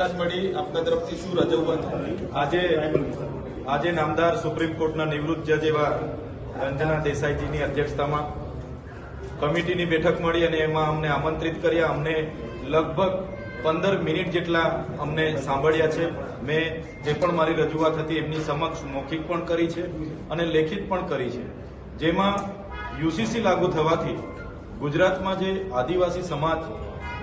રાજમડી આપના તરફથી શું રજૂઆત આજે આજે નામદાર સુપ્રીમ કોર્ટના નિવૃત્ત જજ એવા રંજના દેસાઈજીની અધ્યક્ષતામાં કમિટીની બેઠક મળી અને એમાં અમને આમંત્રિત કર્યા. અમને લગભગ પંદર મિનિટ જેટલા અમને સાંભળ્યા છે. મેં જે પણ મારી રજૂઆત હતી એમની સમક્ષ મૌખિક પણ કરી છે અને લેખિત પણ કરી છે. જેમાં યુસીસી લાગુ થવાથી ગુજરાતમાં જે આદિવાસી સમાજ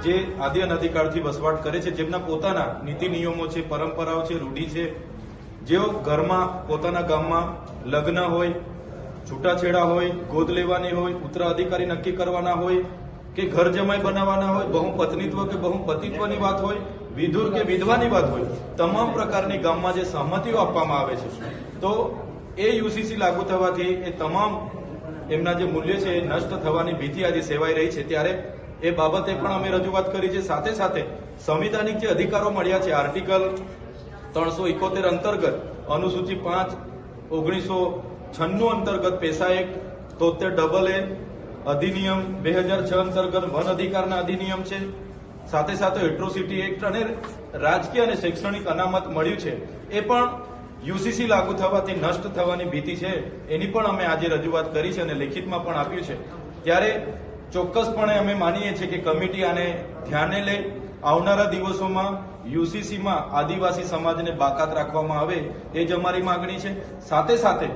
જે આદિ અનાદિકાળથી વસવાટ કરે છે, જેમના પોતાના નીતિ નિયમો છે, પરંપરાઓ છે, રૂઢી છે, જેઓ ઘરમાં પોતાના ગામમાં લગ્ન હોય, છૂટાછેડા હોય, ગોદ લેવાની હોય, ઉત્તરાધિકારી નક્કી કરવાના હોય, કે ઘર જમાઈ બનાવવાના હોય, બહુ પત્નીત્વ કે બહુ પતિત્વની વાત હોય, વિધુર કે વિધવાની વાત હોય, તમામ પ્રકારની ગામમાં જે સહમતિઓ આપવામાં આવે છે. તો એ યુસીસી લાગુ થવાથી એ તમામ એમના જે મૂલ્ય છે એ નષ્ટ થવાની ભીતિ આજે સેવાઈ રહી છે. ત્યારે એ બાબતે પણ અમે રજૂઆત કરી છે. સાથે સાથે સંવિધાનિક જે અધિકારો મળ્યા છે, આર્ટિકલ ત્રણસો ઇકોતેર અંતર્ગત, અનુસૂચિ પાંચ, ઓગણીસો છન્નું અંતર્ગત, પેશા એક તોતેર ડબલ એ, અધિનિયમ બે હજાર છ અંતર્ગત, વન અધિકારના અધિનિયમ છે. સાથે સાથે એટ્રોસિટી એક્ટ અને રાજકીય અને શૈક્ષણિક અનામત મળ્યું છે. એ પણ યુસીસી લાગુ થવાથી નષ્ટ થવાની ભીતિ છે. એની પણ અમે આજે રજૂઆત કરી છે અને લેખિતમાં પણ આપ્યું છે. ત્યારે ચોક્કસપણે અમે માનીએ છીએ કે કમિટી આને ધ્યાને લઈ આવનારા દિવસોમાં યુસીસીમાં આદિવાસી સમાજને બાકાત રાખવામાં આવે એ જ અમારી માગણી છે. સાથે સાથે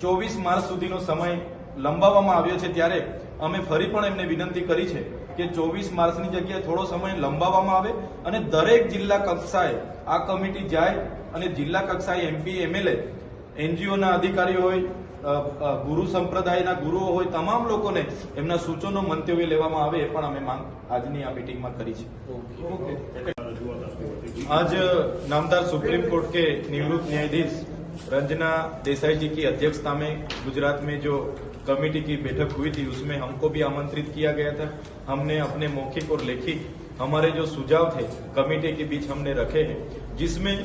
ચોવીસ માર્ચ સુધીનો સમય લંબાવવામાં આવ્યો છે ત્યારે અમે ફરી પણ એમને વિનંતી કરી છે કે ચોવીસ માર્ચની જગ્યાએ થોડો સમય લંબાવવામાં આવે અને દરેક જિલ્લા કક્ષાએ આ કમિટી જાય અને જિલ્લા કક્ષાએ એમપી, એમએલએ એનજીઓના અધિકારીઓ હોય અ, અ, ગુરુ સંપ્રદાયના ગુરુઓ હોય તમામ લોકોને એમના સૂચનો મંતવ્ય લેવામાં આવે એ પણ અમે માંગ આજની આ મીટિંગમાં કરી છે आज नामदार सुप्रीम कोर्ट के निवृत्त न्यायाधीश रंजना देसाई जी की अध्यक्षता में गुजरात में जो कमेटी की बैठक हुई थी उसमें हमको भी आमंत्रित किया गया था हमने अपने मौखिक और लिखित हमारे जो सुझाव थे कमेटी के बीच हमने रखे हैं जिसमें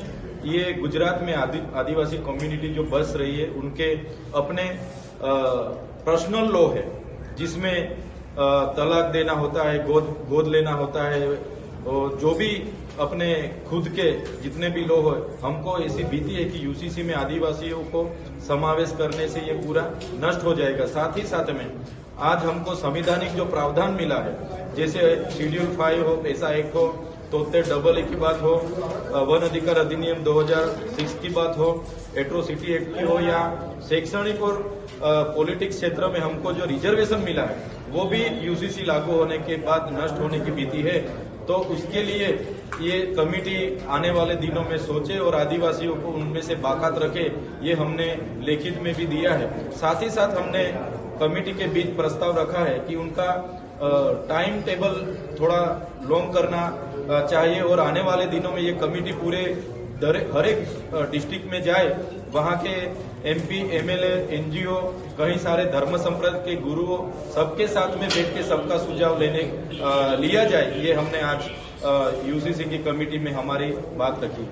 ये गुजरात में आदि, आदिवासी कम्युनिटी जो बस रही है उनके अपने पर्सनल लॉ है जिसमें तलाक देना होता है गोद गोद लेना होता है और जो भी अपने खुद के जितने भी लोग हैं हमको ऐसी भीति है कि यूसीसी में आदिवासियों को समावेश करने से ये पूरा नष्ट हो जाएगा। साथ ही साथ में आज हमको संविधानिक जो प्रावधान मिला है जैसे शेड्यूल फाइव हो पैसा एक हो तोते डबल ए की बात हो वन अधिकार अधिनियम 2006 की बात हो एट्रोसिटी एक्ट की हो या शैक्षणिक और पॉलिटिक्स क्षेत्र में हमको जो रिजर्वेशन मिला है, वो भी यूसीसी लागू होने के बाद नष्ट होने की भीति है। तो उसके लिए ये कमेटी आने वाले दिनों में सोचे और आदिवासियों को उनमें से बाकात रखे, ये हमने लिखित में भी दिया है। साथ ही साथ हमने कमेटी के बीच प्रस्ताव रखा है कि उनका टाइम टेबल थोड़ा लॉन्ग करना चाहिए और आने वाले दिनों में ये कमेटी पूरे हर एक डिस्ट्रिक्ट में जाए वहाँ के एमपी एमएलए एनजीओ कई सारे धर्म संप्रदाय के गुरुओं सबके साथ में बैठ के सबका सुझाव लेने अ, लिया जाए ये हमने आज यूसीसी की कमेटी में हमारी बात रखी।